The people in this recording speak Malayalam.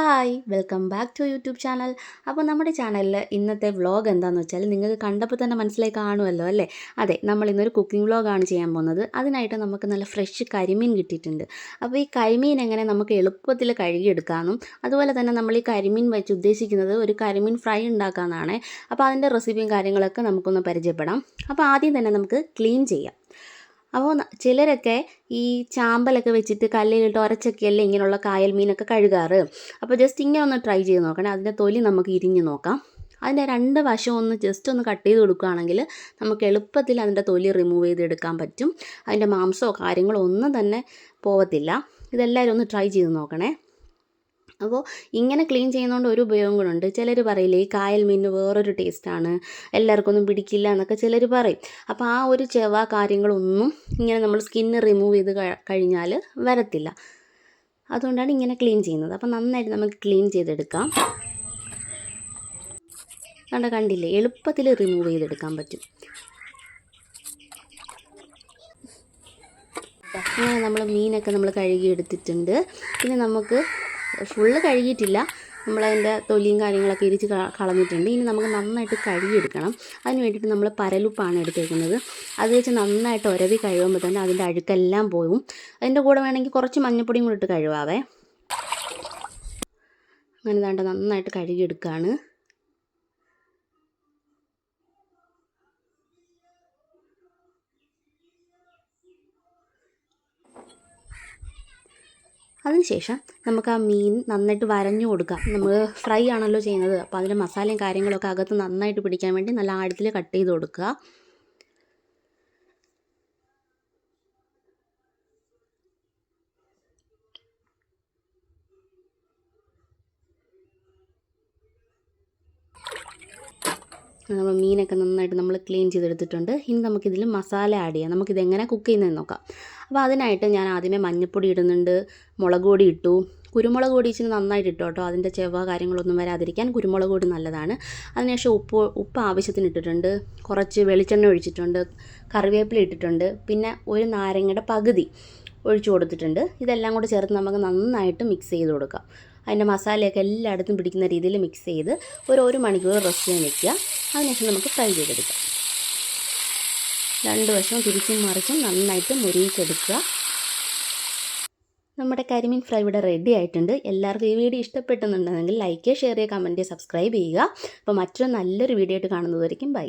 Hi welcome back to YouTube channel. അപ്പോൾ നമ്മുടെ ചാനലിൽ ഇന്നത്തെ വ്ളോഗ് എന്താണെന്ന് വെച്ചാൽ നിങ്ങൾക്ക് കണ്ടപ്പോൾ തന്നെ മനസ്സിലായി കാണുമല്ലോ അല്ലേ? അതെ നമ്മൾ ഇന്നൊരു കുക്കിംഗ് വ്ളോഗാണ് ചെയ്യാൻ പോകുന്നത്. അതിനായിട്ട് നമുക്ക് നല്ല ഫ്രഷ് കരിമീൻ കിട്ടിയിട്ടുണ്ട്. അപ്പോൾ ഈ കരിമീൻ എങ്ങനെ നമുക്ക് എളുപ്പത്തിൽ കഴുകിയെടുക്കാമെന്നും അതുപോലെ തന്നെ നമ്മൾ ഈ കരിമീൻ വെച്ച് ഉദ്ദേശിക്കുന്നത് ഒരു കരിമീൻ ഫ്രൈ ഉണ്ടാക്കാമെന്നാണ്. അപ്പോൾ അതിന്റെ റെസിപ്പിയും കാര്യങ്ങളൊക്കെ നമുക്കൊന്ന് പരിചയപ്പെടാം. അപ്പോൾ ആദ്യം തന്നെ നമുക്ക് ക്ലീൻ ചെയ്യാം. അപ്പോൾ ചിലരൊക്കെ ഈ ചാമ്പലൊക്കെ വെച്ചിട്ട് കല്ലിലിട്ട് ഉരച്ചൊക്കെയല്ലേ ഇങ്ങനെയുള്ള കായൽ മീനൊക്കെ കഴുകാറ്. അപ്പോൾ ജസ്റ്റ് ഇങ്ങനെ ഒന്ന് ട്രൈ ചെയ്ത് നോക്കണേ. അതിന്റെ തൊലി നമുക്ക് ഇരിഞ്ഞ് നോക്കാം. അതിന്റെ രണ്ട് വശം ഒന്ന് ജസ്റ്റ് ഒന്ന് കട്ട് ചെയ്ത് കൊടുക്കുകയാണെങ്കിൽ നമുക്ക് എളുപ്പത്തിൽ അതിന്റെ തൊലി റിമൂവ് ചെയ്തെടുക്കാൻ പറ്റും. അതിന്റെ മാംസമോ കാര്യങ്ങളോ ഒന്നും തന്നെ പോവത്തില്ല. ഇതെല്ലാവരും ഒന്ന് ട്രൈ ചെയ്ത് നോക്കണേ. അപ്പോൾ ഇങ്ങനെ ക്ലീൻ ചെയ്യുന്നതുകൊണ്ട് ഒരു ഉപയോഗം കൂടെ ചിലർ പറയില്ലേ ഈ കായൽ മീനിന് വേറൊരു ടേസ്റ്റാണ് എല്ലാവർക്കും ഒന്നും പിടിക്കില്ല എന്നൊക്കെ ചിലർ പറയും. അപ്പോൾ ആ ഒരു ചെവ കാര്യങ്ങളൊന്നും ഇങ്ങനെ നമ്മൾ സ്കിന്ന് റിമൂവ് ചെയ്ത് കഴി- കഴിഞ്ഞാൽ വരത്തില്ല. അതുകൊണ്ടാണ് ഇങ്ങനെ ക്ലീൻ ചെയ്യുന്നത്. അപ്പോൾ നന്നായിട്ട് നമുക്ക് ക്ലീൻ ചെയ്തെടുക്കാം. കണ്ട കണ്ടില്ലേ? എളുപ്പത്തിൽ റിമൂവ് ചെയ്തെടുക്കാൻ പറ്റും. അങ്ങനെ നമ്മൾ മീനൊക്കെ നമ്മൾ കഴുകി എടുത്തിട്ടുണ്ട് പിന്നെ നമുക്ക് ഫുള്ള് കഴുകിയിട്ടില്ല. നമ്മളതിന്റെ തൊലിയും കാര്യങ്ങളൊക്കെ ഇരിച്ച് കളഞ്ഞിട്ടുണ്ട്. ഇനി നമുക്ക് നന്നായിട്ട് കഴുകിയെടുക്കണം. അതിന് വേണ്ടിയിട്ട് നമ്മൾ പരലുപ്പാണ് എടുത്തേക്കുന്നത്. അത് വെച്ച് നന്നായിട്ട് ഉരവി കഴുകുമ്പോൾ തന്നെ അതിന്റെ അഴുക്കെല്ലാം പോകും അതിന്റെ കൂടെ വേണമെങ്കിൽ കുറച്ച് മഞ്ഞപ്പൊടിയും കൂടി ഇട്ട് കഴുകാവേ. അങ്ങനെ ദാണ്ട നന്നായിട്ട് കഴുകിയെടുക്കുകയാണ് അതിനുശേഷം നമുക്ക് ആ മീൻ നന്നായിട്ട് വരഞ്ഞു കൊടുക്കാം. നമ്മൾ ഫ്രൈ ആണല്ലോ ചെയ്യുന്നത്. അപ്പോൾ അതിന്റെ മസാലയും കാര്യങ്ങളൊക്കെ അകത്ത് നന്നായിട്ട് പിടിക്കാൻ വേണ്ടി നല്ല ആഴത്തിൽ കട്ട് ചെയ്ത് കൊടുക്കുക. നമ്മൾ മീനൊക്കെ നന്നായിട്ട് നമ്മൾ ക്ലീൻ ചെയ്തെടുത്തിട്ടുണ്ട്. ഇനി നമുക്കിതിൽ മസാല ആഡ് ചെയ്യാം. നമുക്കിത് എങ്ങനെ കുക്ക് ചെയ്യുന്നതെന്ന് നോക്കാം. അപ്പോൾ അതിനായിട്ട് ഞാൻ ആദ്യമേ മഞ്ഞൾപ്പൊടി ഇടുന്നുണ്ട്. മുളക് പൊടി ഇട്ടു. കുരുമുളക് പൊടി ഇച്ചിരി നന്നായിട്ട് ഇട്ടു കേട്ടോ. അതിന്റെ ചെവ കാര്യങ്ങളൊന്നും വരാതിരിക്കാൻ കുരുമുളക് പൊടി നല്ലതാണ്. അതിനുശേഷം ഉപ്പ് ഉപ്പ് ആവശ്യത്തിന് ഇട്ടിട്ടുണ്ട്. കുറച്ച് വെളിച്ചെണ്ണ ഒഴിച്ചിട്ടുണ്ട്. കറിവേപ്പില ഇട്ടിട്ടുണ്ട്. പിന്നെ ഒരു നാരങ്ങയുടെ പകുതി. ഒഴിച്ചു കൊടുത്തിട്ടുണ്ട്. ഇതെല്ലാം കൂടെ ചേർത്ത് നമുക്ക് നന്നായിട്ട് മിക്സ് ചെയ്ത് കൊടുക്കാം. അതിന്റെ മസാലയൊക്കെ എല്ലായിടത്തും പിടിക്കുന്ന രീതിയിൽ മിക്സ് ചെയ്ത് ഒരു ഒരു മണിക്കൂർ റെസ്റ്റ് ചെയ്യാൻ വെക്കുക. അതിനുശേഷം നമുക്ക് ഫ്രൈ ചെയ്തെടുക്കാം. രണ്ട് വശവും തിരിച്ചും മറിച്ചും നന്നായിട്ട് മുരിയിച്ചെടുക്കുക. നമ്മുടെ കരിമീൻ ഫ്രൈ ഇവിടെ റെഡി ആയിട്ടുണ്ട്. എല്ലാവർക്കും ഈ വീഡിയോ ഇഷ്ടപ്പെട്ടുന്നുണ്ടെങ്കിൽ ലൈക്ക് ഷെയർ ചെയ്യുക കമന്റ് ചെയ്യുക. സബ്സ്ക്രൈബ് ചെയ്യുക അപ്പോൾ മറ്റൊരു നല്ലൊരു വീഡിയോ ആയിട്ട് കാണുന്നതായിരിക്കും ബൈ